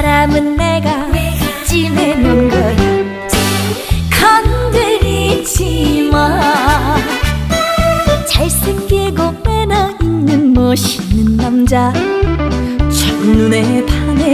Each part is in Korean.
사람은 내가, 내가 찜해놓은 거야. 건드리지 마. 잘생기고 빼나 있는 멋있는 남자. 첫눈에 반해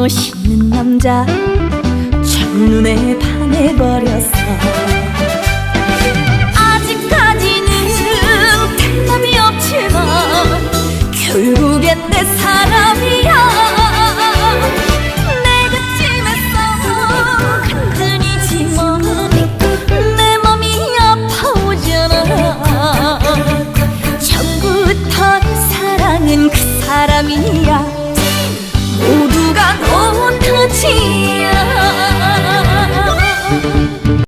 멋있는 남자 첫눈에 반해버렸어. 아직까지는 대답이 없지만 결국엔 내 사람이야.